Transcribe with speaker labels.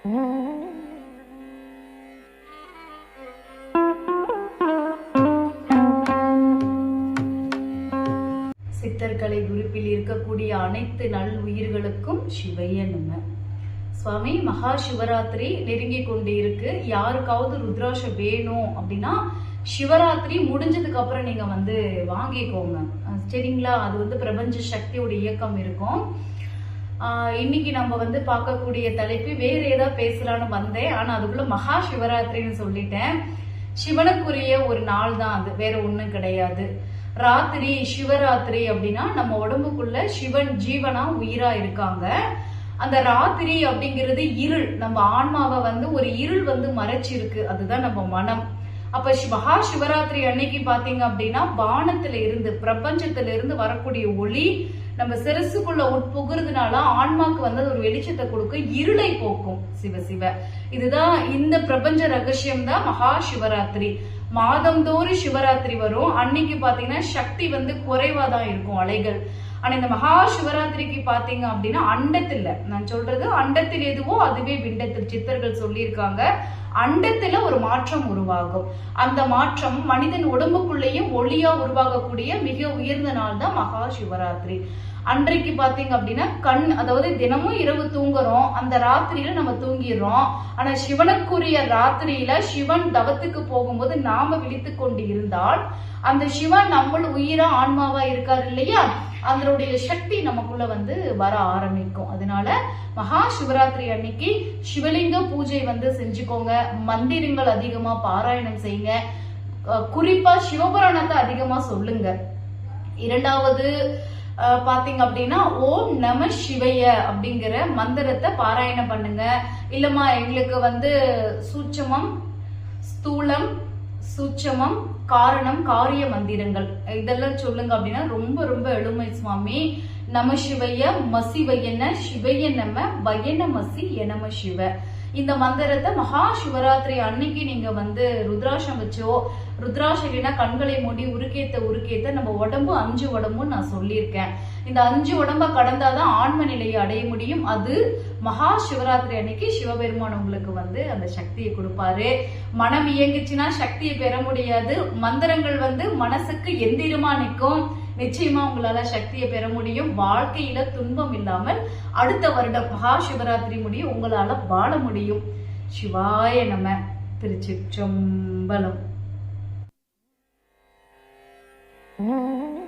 Speaker 1: சித்தர்களை குரூப்பில் இருக்கக்கூடிய அனைத்து நல் உயிர்களுக்கும் சிவைய சுவாமி மகா சிவராத்திரி நெருங்கி கொண்டு இருக்கு. யாருக்காவது ருத்ராட்சம் வேணும் அப்படின்னா சிவராத்திரி முடிஞ்சதுக்கு அப்புறம் நீங்க வந்து வாங்கிக்கோங்க. சரிங்களா? அது வந்து பிரபஞ்ச சக்தியோட இயக்கம் இருக்கும். இன்னைக்கு நம்ம வந்து பார்க்கக்கூடிய தலைப்பு வேற ஏதாவது பேசலாம்னு வந்தேன். ஆனா அதுக்குள்ள மகா சிவராத்திரின்னு சொல்லிட்டேன். சிவனுக்குரிய ஒரு நாள் தான் அது. வேற ஒண்ணும் கிடையாது. ராத்திரி சிவராத்திரி அப்படின்னா நம்ம உடம்புக்குள்ள சிவன் ஜீவனா உயிரா இருக்காங்க. அந்த ராத்திரி அப்படிங்கிறது இருள். நம்ம ஆன்மாவை வந்து ஒரு இருள் வந்து மறைச்சிருக்கு. அதுதான் நம்ம மனம். அப்ப மகா சிவராத்திரி அன்னைக்கு பாத்தீங்க அப்படின்னா வானத்துல இருந்து பிரபஞ்சத்துல இருந்து வரக்கூடிய ஒளி நம்ம சிரசுக்குள்ள உட்புகுறதுனால ஆன்மாக்கு வந்து அது ஒரு வெளிச்சத்தை கொடுக்கும் இருளை போக்கும். சிவ சிவ. இதுதான் இந்த பிரபஞ்ச ரகசியம் தான் மகா சிவராத்திரி. மாதந்தோறும் சிவராத்திரி வரும். அன்னைக்கு பாத்தீங்கன்னா சக்தி வந்து குறைவா தான் இருக்கும் அலைகள். ஆனா இந்த மகா சிவராத்திரிக்கு பாத்தீங்க அப்படின்னா அண்டத்தில் நான் சொல்றது அண்டத்தில் எதுவோ அதுவே விண்டத்தில் சித்தர்கள் சொல்லியிருக்காங்க. அண்டத்துல ஒரு மாற்றம் உருவாகும். அந்த மாற்றம் மனிதன் உடம்புக்குள்ளேயும் ஒளியா உருவாகக்கூடிய மிக உயர்ந்த நாள் தான் மகா சிவராத்திரி. அன்றைக்கு பாத்தீங்க அப்படின்னா கண் அதாவது தினமும் இரவு தூங்குறோம். அந்த ராத்திரியில நம்ம தூங்கிடுறோம். ஆனா சிவனுக்குரிய ராத்திரியில சிவன் தவத்துக்கு போகும்போது நாம விழித்து கொண்டு இருந்தால் அந்த சிவன் நம்மள் உயிரா ஆன்மாவா இருக்காரு இல்லையா? அதனுடைய சக்தி நமக்குள்ள வந்து வர ஆரம்பிக்கும். அதனால மகா சிவராத்திரி அன்னைக்கு சிவலிங்க பூஜை வந்து செஞ்சுக்கோங்க. மந்திரங்கள் அதிகமா பாராயணம் செய்யுங்க. குறிப்பா சிவபுராணத்தை அதிகமா சொல்லுங்க. இரண்டாவது பாத்தீங்க அப்படின்னா ஓம் நம சிவைய அப்படிங்கிற மந்திரத்தை பாராயணம் பண்ணுங்க. இல்லம்மா எங்களுக்கு வந்து சூட்சமம் ஸ்தூலம் சூட்சமம் காரணம் காரிய மந்திரங்கள். இதெல்லாம் சொல்லுங்க அப்படின்னா ரொம்ப ரொம்ப எளிமை சுவாமி. நம மசி வையன ஷுவையை நம வயன மசி எனம சிவ. இந்த மந்திரத்தை மகா சிவராத்திரி அன்னைக்கு நீங்க வந்து ருத்ராஷம் வச்சோ ருத்ராட்சம் இல்லைன்னா கண்களை மூடி உருக்கேத்த உருக்கேத்த நம்ம உடம்பு அஞ்சு உடம்பும் நான் சொல்லியிருக்கேன். இந்த அஞ்சு உடம்ப கடந்தாதான் ஆன்ம நிலையை அடைய முடியும். அது மகா சிவராத்திரி அன்னைக்கு சிவபெருமான் உங்களுக்கு வந்து அந்த சக்தியை கொடுப்பாரு. மனம் இயங்குச்சுன்னா சக்தியை பெற முடியாது. மந்திரங்கள் வந்து மனசுக்கு எந்திரமா நிற்கும். நிச்சயமா உங்களால சக்தியை பெற முடியும் வாழ்க்கையில துன்பம் இல்லாமல் அடுத்த வருடம் மகா சிவராத்திரி முடியும் உங்களால வாழ முடியும் சிவாய நம்ம திருச்சிற்றம்பலம்
Speaker 2: Mm-hmm.